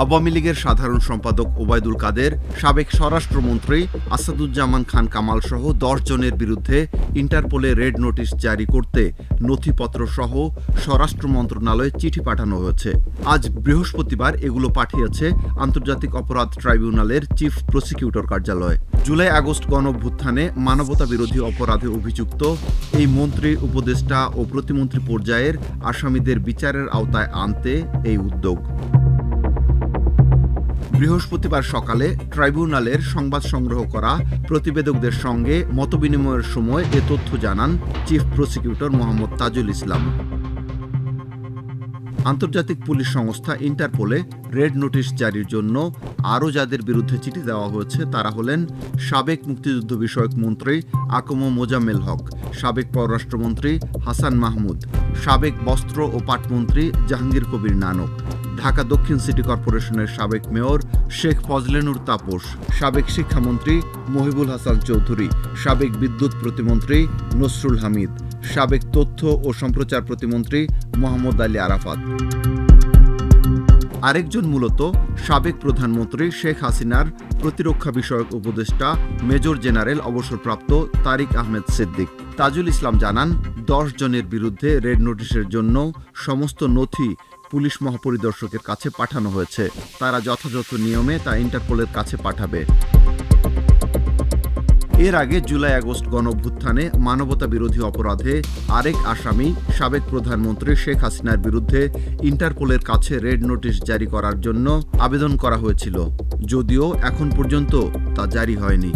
আওয়ামী লীগের সাধারণ সম্পাদক ওবায়দুল কাদের, সাবেক স্বরাষ্ট্রমন্ত্রী আসাদুজ্জামান খান কামাল সহ দশ জনের বিরুদ্ধে ইন্টারপোলে রেড নোটিশ জারি করতে নথিপত্র সহ স্বরাষ্ট্র মন্ত্রণালয়ে চিঠি পাঠানো হয়েছে। আজ বৃহস্পতিবার এগুলো পাঠিয়েছে আন্তর্জাতিক অপরাধ ট্রাইব্যুনালের চিফ প্রসিকিউটর কার্যালয়। জুলাই আগস্ট গণভ্যুত্থানে মানবতা বিরোধী অপরাধে অভিযুক্ত এই মন্ত্রী, উপদেষ্টা ও প্রতিমন্ত্রী পর্যায়ের আসামিদের বিচারের আওতায় আনতে এই উদ্যোগ। বৃহস্পতিবার সকালে ট্রাইব্যুনালের সংবাদ সংগ্রহ করা প্রতিবেদকদের সঙ্গে মতবিনিময়ের সময় এ তথ্য জানান চিফ প্রসিকিউটর মোহাম্মদ তাজুল ইসলাম। আন্তর্জাতিক পুলিশ সংস্থা ইন্টারপোলে রেড নোটিশ জারির জন্য আরও যাদের বিরুদ্ধে চিঠি দেওয়া হয়েছে তারা হলেন সাবেক মুক্তিযুদ্ধ বিষয়ক মন্ত্রী আকম মোজাম্মেল হক, সাবেক পররাষ্ট্রমন্ত্রী হাসান মাহমুদ, সাবেক বস্ত্র ও পাটমন্ত্রী জাহাঙ্গীর কবির নানক, ঢাকা দক্ষিণ সিটি কর্পোরেশনের সাবেক মেয়র শেখ ফজলেনুর তাপস, সাবেক শিক্ষামন্ত্রী মহিবুল হাসান চৌধুরী, সাবেক বিদ্যুৎ প্রতিমন্ত্রী নসরুল হামিদ সাবেক তথ্য ও সম্প্রচার প্রতিমন্ত্রী মোহাম্মদ আলী আরাফাত। আরেকজন মূলত সাবেক প্রধানমন্ত্রী শেখ হাসিনার প্রতিরক্ষা বিষয়ক উপদেষ্টা মেজর জেনারেল অবসরপ্রাপ্ত তারিক আহমেদ সিদ্দিক। তাজুল ইসলাম জানান, দশ জনের বিরুদ্ধে রেড নোটিশের জন্য সমস্ত নথি পুলিশ মহাপরিদর্শকের কাছে পাঠানো হয়েছে। তারা যথাযথ নিয়মে তা ইন্টারপোলের কাছে পাঠাবে। এর আগে জুলাই আগস্ট গণঅভ্যুত্থানে মানবতা বিরোধী অপরাধে আরেক আসামি, সাবেক প্রধানমন্ত্রী শেখ হাসিনার বিরুদ্ধে ইন্টারপোলের কাছে রেড নোটিশ জারি করার জন্য আবেদন করা হয়েছিল, যদিও এখন পর্যন্ত তা জারি হয়নি।